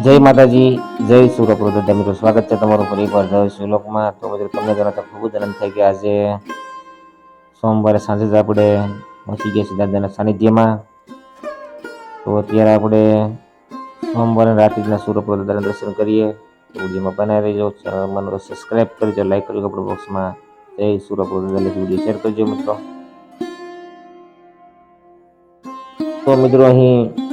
જય માતાજી, જય સુરપ્રદ દાદા મિત્રો. સ્વાગત છે તમારું ફરી એકવાર જય શ્રીલોકમાં. તો બધું તમને જણાવતા ખૂબ જ આનંદ થઈ ગયા આજે સોમવારે સાંજે જ આપણે પહોંચી ગયા છીએ દાદાના સાનિધ્યમાં. તો અત્યારે આપણે સોમવારે રાત્રિના સુરપ્રદ દર્શન કરીએ. વિડીયોમાં બનાવી રહેજો. ચેનલ મને સબસ્ક્રાઈબ કરજો લાઈક કરજો કપડા બોક્સમાં જય સુરપ્રદ વીડિયો શેર કરજો, મિત્રો. તો મિત્રો, અહીં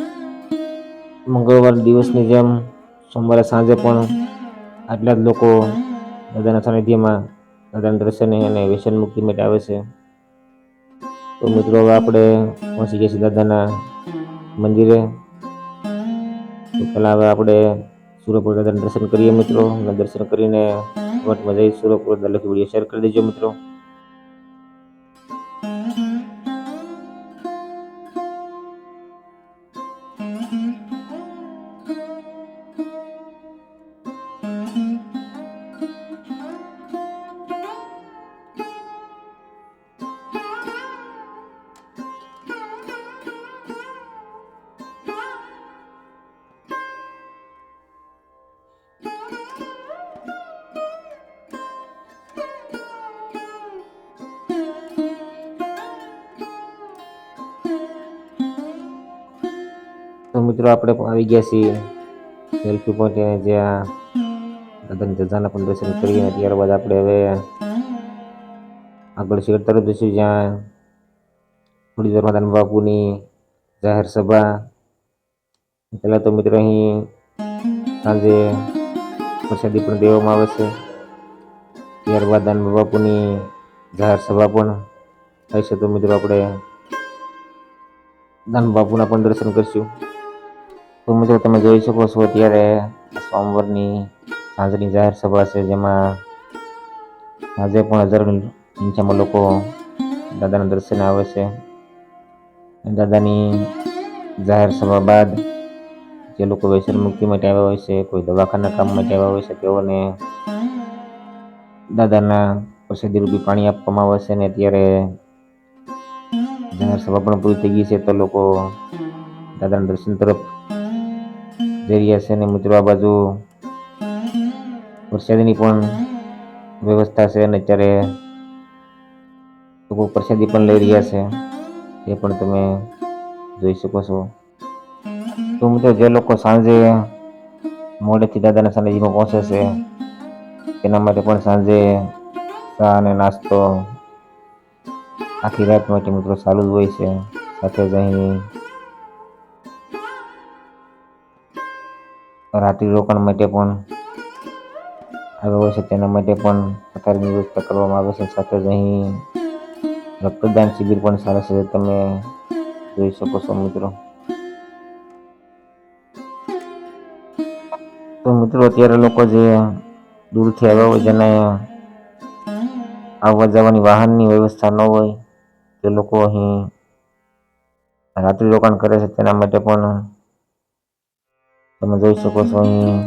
મંગળવાર દિવસની જેમ સોમવારે સાંજે પણ આટલા જ લોકો દાદાના સાનિધ્યમાં દાદાના દર્શને અને વ્યસન મુક્તિ માટે આવે છે. તો મિત્રો, હવે આપણે પહોંચી ગયા છીએ દાદાના મંદિરે. તો પહેલાં હવે આપણે સુરપુર દાદાના દર્શન કરીએ મિત્રો. અને દર્શન કરીને વટમાં જઈ સુરપુર દાદા વીડિયો શેર કરી દેજો મિત્રો. તો મિત્રો આપણે પણ આવી ગયા છીએ. સેલ્ફી પોઈન્ટ અને જ્યાં દાદાની ધજાના પણ દર્શન કરીને ત્યારબાદ આપણે હવે આગળ શેર તરફ જઈશું જ્યાં થોડી વાર માતાના બાપુની જાહેર સભા. પહેલાં તો મિત્રો અહીં સાંજે પ્રસાદી પણ દેવામાં આવે છે. ત્યારબાદ દાન બાપુની જાહેર સભા પણ થાય છે. તો મિત્રો આપણે દાન બાપુના પણ દર્શન કરીશું. તો મિત્રો તમે જોઈ શકો છો અત્યારે સોમવારની સાંજની જાહેર સભા છે, જેમાં આજે પણ હજારોની સંખ્યામાં લોકો દાદાના દર્શને આવે છે. દાદાની જાહેર સભા બાદ જે લોકો વ્યસન મુક્તિ માટે આવ્યા હોય છે, કોઈ દવાખાના કામ માટે આવ્યા હોય છે, તેઓને દાદાના પ્રસિદ્ધિ રૂપી પાણી આપવામાં આવે છે. ને અત્યારે જાહેર સભા પણ પૂરી થઈ ગઈ છે, તો લોકો દાદાના દર્શન તરફ જઈ રહ્યા છે અને મિત્રો બાજુ પ્રસાદીની પણ વ્યવસ્થા છે અને અત્યારે લોકો પ્રસાદી પણ લઈ રહ્યા છે. એ પણ તમે જોઈ શકો છો. તો મિત્રો, જે લોકો સાંજે મોડેથી દાદાના સાનિધ્યમાં પહોંચે છે, તેના માટે પણ સાંજે ચા અને નાસ્તો આખી રાત માટે મિત્રો ચાલુ જ હોય છે. સાથે જ અહીં રાત્રિ રોકાણ માટે પણ આવ્યો હોય છે. તેના માટે પણ પ્રકારની વ્યવસ્થા કરવામાં આવે છે. સાથે જ અહીં રક્તદાન શિબિર પણ સારા છે. તમે જોઈ શકો છો મિત્રો. તો મિત્રો, અત્યારે લોકો જે દૂરથી આવ્યા હોય, જેને આવવા જવાની વાહનની વ્યવસ્થા ન હોય, તે લોકો અહીં રાત્રિ રોકાણ કરે છે. તેના માટે પણ તમે જોઈ શકો છો અહીં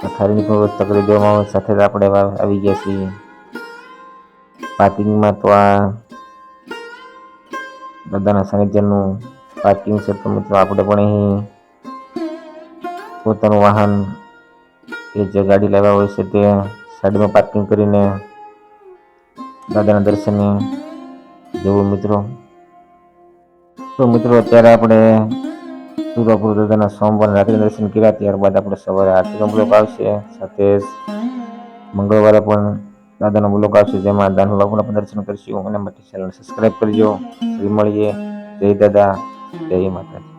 પથારીની પણ કરી દેવામાં આવે સાથે આપણે આવી ગયા છીએ. પાર્કિંગમાં તો આ બધાના સાનિધ્યનું પાર્કિંગ છે તો મિત્રો આપણે પણ અહીં પોતાનું વાહન કે જે ગાડી લેવા હોય છે તે સાઈડમાં પાર્કિંગ કરીને દાદાના દર્શને જવું મિત્રો. તો મિત્રો અત્યારે આપણે સુરપુર દાદાના સોમવાર રાત્રે દર્શન કર્યા, ત્યારબાદ આપણે સવારે આરતીનો બ્લોક આવશે, સાથે મંગળવારે પણ દાદાનો બ્લોક આવશે, જેમાં દાનુ બાપુના પણ દર્શન કરીશું. એના માટે ચેનલ સબસ્ક્રાઈબ કરજો. ફરી મળીએ. જય દાદા, જય માતાજી.